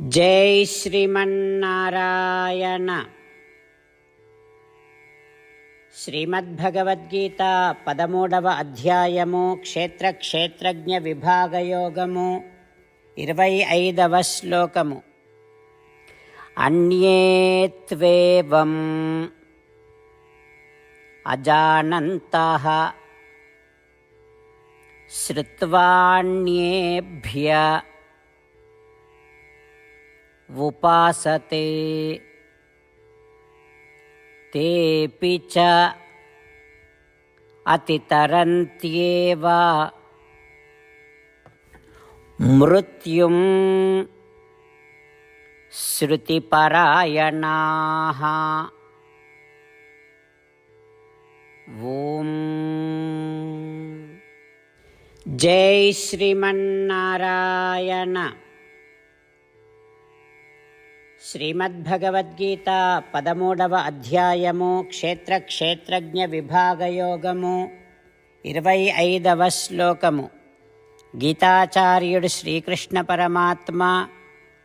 జై శ్రీమన్నారాయణ. శ్రీమద్భగవద్గీత పదమూడవ అధ్యాయము క్షేత్ర క్షేత్రజ్ఞ విభాగయోగము ఇరవై ఐదవ శ్లోకము. అన్యేత్వేవం అజానంత శ్రువాణ్యేభ్య उपासते। तेऽपि च अतितरन्त्येव। मृत्युं श्रुतिपरायणाः। ॐ। जय श्रीमन्नारायण। శ్రీమద్భగవద్గీత పదమూడవ అధ్యాయము క్షేత్ర క్షేత్రజ్ఞ విభాగయోగము ఇరవై ఐదవ శ్లోకము. గీతాచార్యుడు శ్రీకృష్ణ పరమాత్మ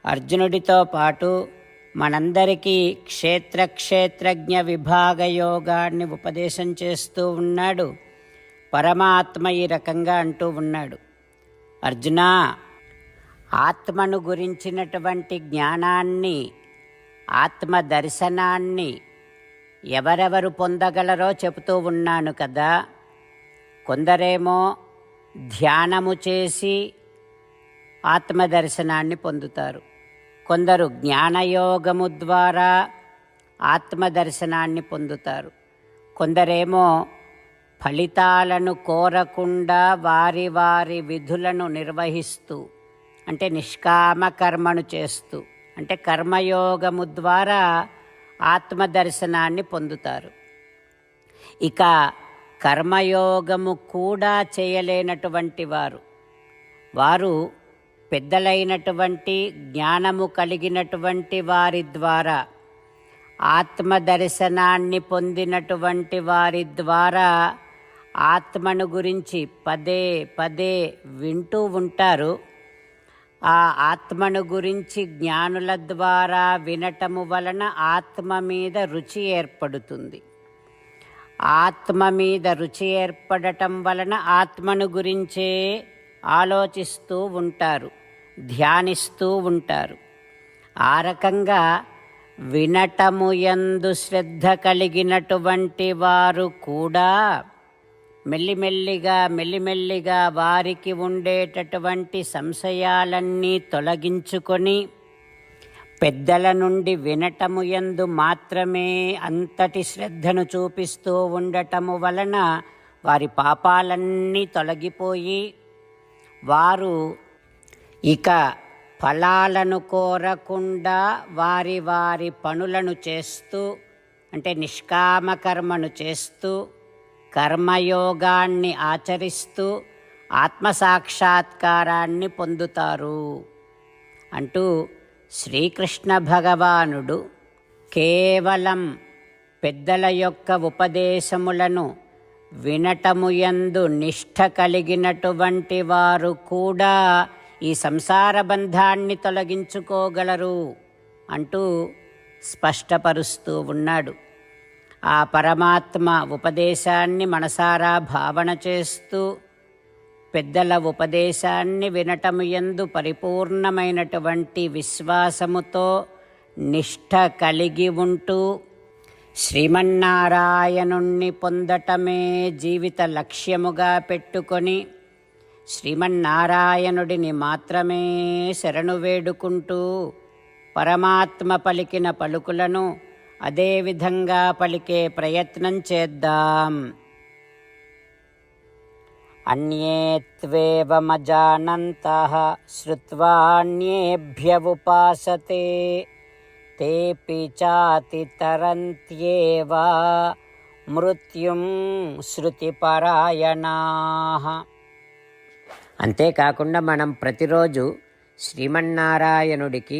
అర్జునుడితో పాటు మనందరికీ క్షేత్ర క్షేత్రజ్ఞ విభాగయోగాన్ని ఉపదేశం చేస్తూ ఉన్నాడు. పరమాత్మ ఈ రకంగా అంటూ ఉన్నాడు. అర్జునా ఆత్మను గురించినటువంటి జ్ఞానాన్ని ఆత్మ దర్శనాన్ని ఎవరెవరు పొందగలరో చెబుతూ ఉన్నాను కదా. కొందరేమో ధ్యానము చేసి ఆత్మ దర్శనాన్ని పొందుతారు. కొందరు జ్ఞానయోగము ద్వారా ఆత్మదర్శనాన్ని పొందుతారు. కొందరేమో ఫలితాలను కోరకుండా వారి వారి విధులను నిర్వహిస్తూ అంటే నిష్కామ కర్మను చేస్తూ అంటే కర్మయోగము ద్వారా ఆత్మదర్శనాన్ని పొందుతారు. ఇక కర్మయోగము కూడా చేయలేనటువంటి వారు వారు పెద్దలైనటువంటి జ్ఞానము కలిగినటువంటి వారి ద్వారా ఆత్మదర్శనాన్ని పొందినటువంటి వారి ద్వారా ఆత్మను గురించి పదే పదే వింటూ ఉంటారు. ఆ ఆత్మను గురించి జ్ఞానుల ద్వారా వినటము వలన ఆత్మ మీద రుచి ఏర్పడుతుంది. ఆత్మ మీద రుచి ఏర్పడటం వలన ఆత్మను గురించే ఆలోచిస్తూ ఉంటారు ధ్యానిస్తూ ఉంటారు. ఆ రకంగా వినటము యందు శ్రద్ధ కలిగినటువంటి వారు కూడా మెల్లిమెల్లిగా మెల్లిమెల్లిగా వారికి ఉండేటటువంటి సంశయాలన్నీ తొలగించుకొని పెద్దల నుండి వినటము యందు మాత్రమే అంతటి శ్రద్ధను చూపిస్తూ ఉండటము వలన వారి పాపాలన్నీ తొలగిపోయి వారు ఇక ఫలాలను కోరకుండా వారి వారి పనులను చేస్తూ అంటే నిష్కామ కర్మను చేస్తూ కర్మయోగాన్ని ఆచరిస్తూ ఆత్మసాక్షాత్కారాన్ని పొందుతారు. అంటూ శ్రీకృష్ణ భగవానుడు కేవలం పెద్దల యొక్క ఉపదేశములను వినటముయందు నిష్ఠ కలిగినటువంటి వారు కూడా ఈ సంసార బంధాన్ని తొలగించుకోగలరు అంటూ స్పష్టపరుస్తూ ఉన్నాడు. ఆ పరమాత్మ ఉపదేశాన్ని మనసారా భావన చేస్తూ పెద్దల ఉపదేశాన్ని వినటము ఎందు పరిపూర్ణమైనటువంటి విశ్వాసముతో నిష్ఠ కలిగి ఉంటూ శ్రీమన్నారాయణుణ్ణి పొందటమే జీవిత లక్ష్యముగా పెట్టుకొని శ్రీమన్నారాయణుడిని మాత్రమే శరణు వేడుకుంటూ పరమాత్మ పలికిన పలుకులను అదేవిధంగా పలికే ప్రయత్నం చేద్దాం. అన్యే త్వేవమజానంతః శ్రుత్వాణ్యేభ్య ఉపాసతే తేపి చాతితరంత్యేవ మృత్యుం శృతిపరాయణాః. అంతేకాకుండా మనం ప్రతిరోజు శ్రీమన్నారాయణుడికి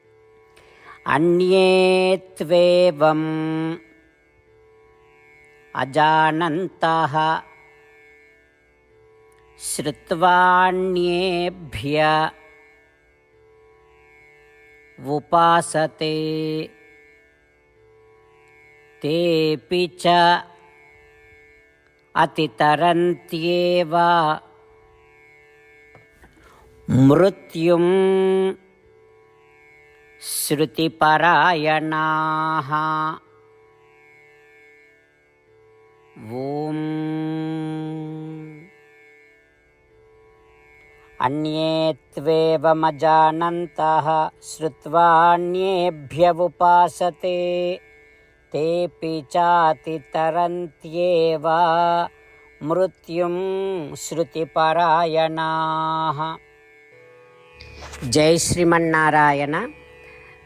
अन्ये त्वेवम् अजानन्तः श्रुत्वाण्येभ्य उपासते। तेऽपि च अतितरन्त्येव। मृत्युम् श्रुतिपरायणाः। ॐ। अन्ये त्वेवमजानन्तः श्रुत्वान्येभ्य उपासते तेऽपि चातितरन्त्येव मृत्युं श्रुतिपरायणाः। जय श्रीमन्नारायण।